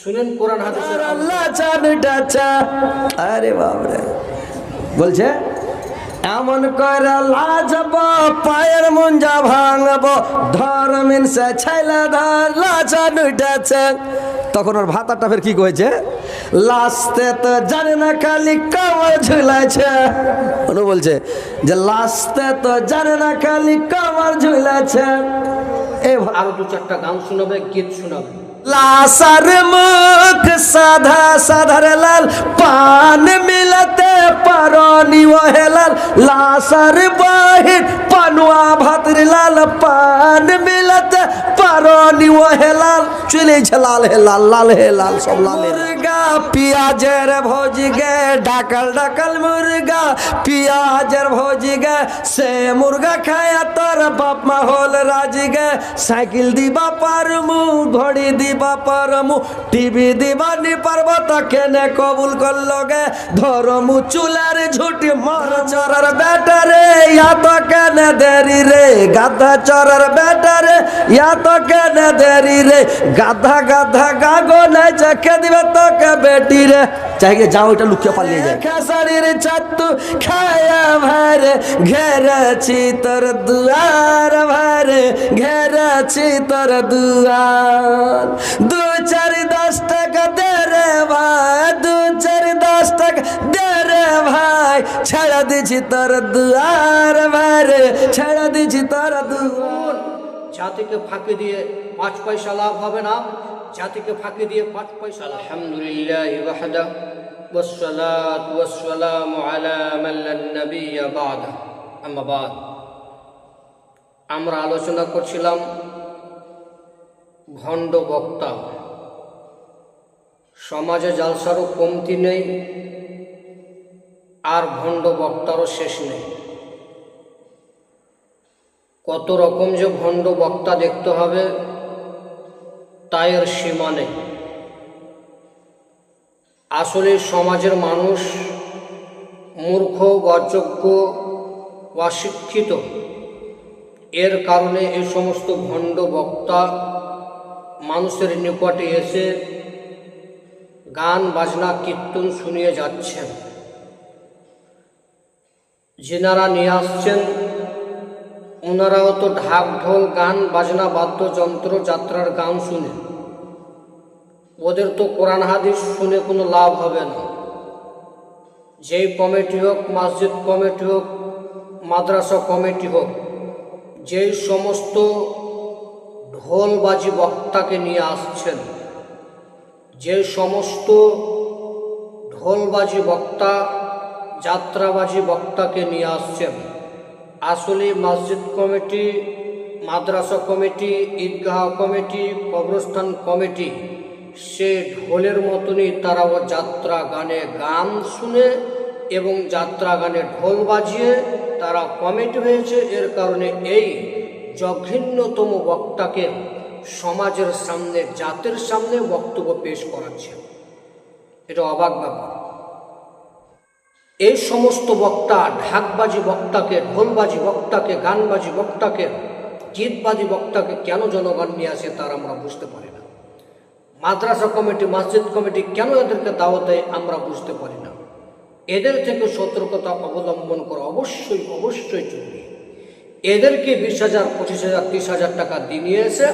শুনেন কোরআন হাদিসের আল্লাহ চা আরে বাবরে বলছে এমন করে লাজব পায়ের মুঞ্জা ভাঙব ধর্মিন সে ছেলে ধর লাচা নুটেছে তখন ওর ভাতাটা ফের কি কয়েছে লাস্তে তো জানে না খালি কামড় ঝুলাইছে। অনু বলছে যে লাস্তে তো জানে না খালি কামড় ঝুলাইছে। এ আরও দু চারটা গান শোনাবে গীত শোনাবে। लासर मुख साधा साधर लाल पान मिलते পারনি ও হেলাল লাসার বাহির পানুয়া ভাতর লাল পান মিলতে পারনি ও হেলাল চলেছে লাল হে লাল লাল হে লাল সব লাল মুরগা পিয়াজের ভোজ গে ডাকল ডাকল মুরগা পিয়াজের ভোজ গে সে মুরগা খায়া তোর বাপ মা হল রাজ গে সাইকেল দিবা পারমু ঘড়ি দিবা পারমু টিভি দিবা নি পারব তো কেনে কবুল করলো গে ধরমু চুলার ঝুটি মর চরার বেটারে ইয়া তো কেনে দেরি রে? গাধা চরার বেটারে ইয়া তো কেনে দেরি রে? গাধা গাধা গাগো নাই চকে দিবে তোকে বেটি রে। চাইকে যাও, এটা লুকিয়ে পালিয়ে যায় খেসারির চাতু খায়া ভারে, ঘেরেছি তোর দুয়ার ভারে, ঘেরেছি তোর দুয়ার। দু ছেড়ে দিছি তোর দুয়ার ভারে ছেড়ে দিছি তোর দুয়ার জাতিকে ফাঁকি দিয়ে পাঁচ পয়সা লাভ হবে না জাতিকে ফাঁকি দিয়ে পাঁচ পয়সা লাভ আলহামদুলিল্লাহ ওয়াহদা والصلاة والسلام على من لا نبي بعده أما بعد আমরা আলোচনা করছিলাম ভণ্ড বক্তা সমাজে জালসারও কমতি নেই আর ভণ্ড বক্তারও শেষ নেই। কত রকম যে ভণ্ড বক্তা দেখতে হবে, তাই এর সীমা নেই। আসলে সমাজের মানুষ মূর্খ, অযোগ্য বা শিক্ষিত। এর কারণে এই সমস্ত ভণ্ড বক্তা মানুষের নিকটে এসে গান, বাজনা, কীর্তন শুনিয়ে যাচ্ছেন। যেনারা নিয়ে আসছেন। ওনারাও তো ঢাক, ঢোল, গান, বাজনা, বাদ্যযন্ত্র, যাত্রার গান শুনে। ওদের তো কোরআন, হাদিস শুনে কোনো লাভ হবে না। যেই কমিটি হোক, মসজিদ কমিটি হোক, মাদ্রাসা কমিটি হোক, যেই সমস্ত ঢোলবাজি বক্তাকে নিয়ে আসছেন যে সমস্ত ঢোলবাজি বক্তা যাত্রাবাজি বক্তাকে নিয়ে আসছেন। আসলে মসজিদ কমিটি, মাদ্রাসা কমিটি, ঈদগাহ কমিটি, কবরস্থান কমিটি, সে ঢোলের মতনই তারাও যাত্রা গানে গান শুনে এবং যাত্রা গানে ঢোল বাজিয়ে তারা কমিটি হয়েছে। এর কারণে এই জঘন্যতম বক্তাকে সমাজের সামনে, জাতের সামনে বক্তব্য পেশ করাচ্ছে। এটা অবাক ব্যাপার। এই সমস্ত বক্তা ঢাকবাজি বক্তাকে, ঢোলবাজি বক্তাকে, গানবাজি বক্তাকে, গীতবাজি বক্তাকে কেন জনগণ নিয়ে আসে তার আমরা বুঝতে পারি না। মাদ্রাসা কমিটি, মসজিদ কমিটি কেন এদেরকে দাওয়াত দেয় আমরা বুঝতে পারি না। এদের থেকে সতর্কতা অবলম্বন করা অবশ্যই অবশ্যই জরুরি। এদেরকে বিশ হাজার, পঁচিশ হাজার, তিরিশ হাজার টাকা দিয়ে নিয়ে এসে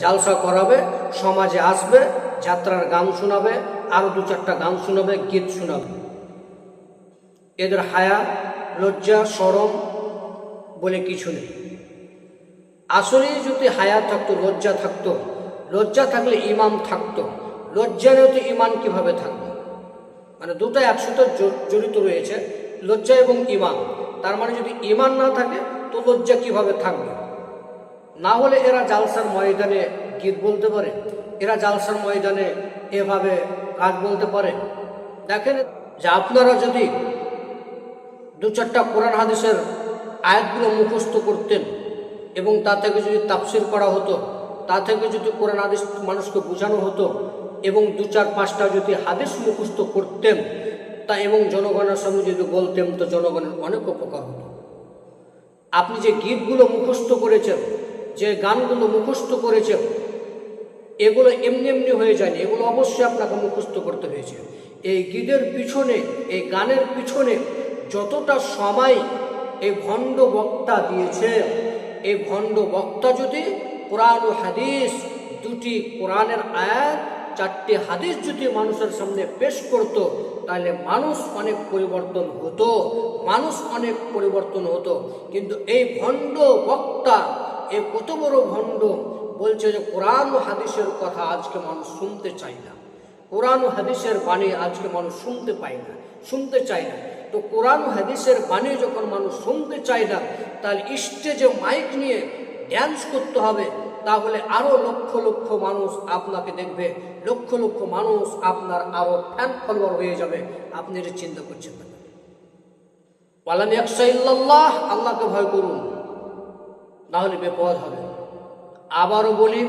জালসা করাবে, সমাজে আসবে, যাত্রার গান শোনাবে আরও দু চারটা গান শোনাবে, গীত শোনাবে। এদের হায়া, লজ্জা, সরম বলে কিছু নেই। আসলে যদি হায়া থাকতো, লজ্জা থাকতো, লজ্জা থাকলে ইমাম থাকতো লজ্জা নেই তো ইমান কীভাবে থাকবে? মানে দুটো একসাথে জড়িত রয়েছে, লজ্জা এবং ইমান তার মানে যদি ইমান না থাকে, তো লজ্জা কীভাবে থাকবে? না হলে এরা জালসার ময়দানে গীত বলতে পারে, এরা জালসার ময়দানে এভাবে কাজ বলতে পারে। দেখেন, যে আপনারা যদি দু চারটা কোরআন হাদিসের আয়াতগুলো মুখস্থ করতেন এবং তা থেকে যদি তাফসির করা হতো, তা থেকে যদি কোরআন হাদিস মানুষকে বোঝানো হতো এবং দু চার পাঁচটা যদি হাদিস মুখস্থ করতেন, তা এবং জনগণের সামনে যদি বলতেন, তো জনগণের অনেক উপকার হতো। আপনি যে গীতগুলো মুখস্থ করেছেন, যে গানগুলো মুখস্থ করেছেন, এগুলো এমনি এমনি হয়ে যায়নি, এগুলো অবশ্যই আপনাকে মুখস্থ করতে হয়েছে। এই গীতের পিছনে, এই গানের পিছনে যতটা সময় এই ভণ্ড বক্তা দিয়েছে এই ভণ্ড বক্তা যদি কোরআন ও হাদিস দুটি কোরআনের আয়াত, চারটি হাদিস যদি মানুষের সামনে পেশ করত, তাহলে মানুষ অনেক পরিবর্তন হতো, মানুষ অনেক পরিবর্তন হতো। কিন্তু এই ভণ্ড বক্তা, এ কত বড় ভণ্ড, বলছে যে কোরআন ও হাদিসের কথা আজকে মানুষ শুনতে চায় না। কোরআন ও হাদিসের বাণী আজকে মানুষ শুনতে পায় না, শুনতে চায় না। তো কোরআন হাদিসের বাণী যখন মানুষ শুনতে চায় না তাহলে স্টেজে মাইক নিয়ে ড্যান্স করতে হবে, তাহলে আরও লক্ষ লক্ষ মানুষ আপনাকে দেখবে, লক্ষ লক্ষ মানুষ আপনার আরও ফ্যান ফলোয়ার হয়ে যাবে। আপনি এটা চিন্তা করছেন না ওয়ালাম একশা ইল্লাল্লাহ আল্লাহকে ভয় করুন না হলে বিপদ হবে আবারও বলি,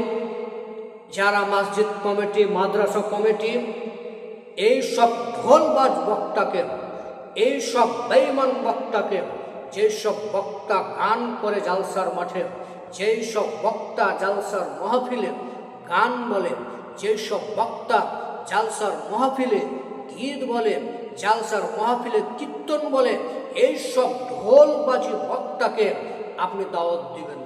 যারা মসজিদ কমিটি, মাদ্রাসা কমিটি, এই সব ঢোলবাজ বক্তাকে এই সব বেইমান বক্তাকে যেসব বক্তা গান করে জালসার মাঠে যেই সব বক্তা জালসার মহফিলে গান বলে যেসব বক্তা জালসার মহফিলে গীত বলে, জালসার মহফিলে কীর্তন বলে এই সব ঢোলবাজি বক্তাকে আপনি দাওয়াত দিবেন।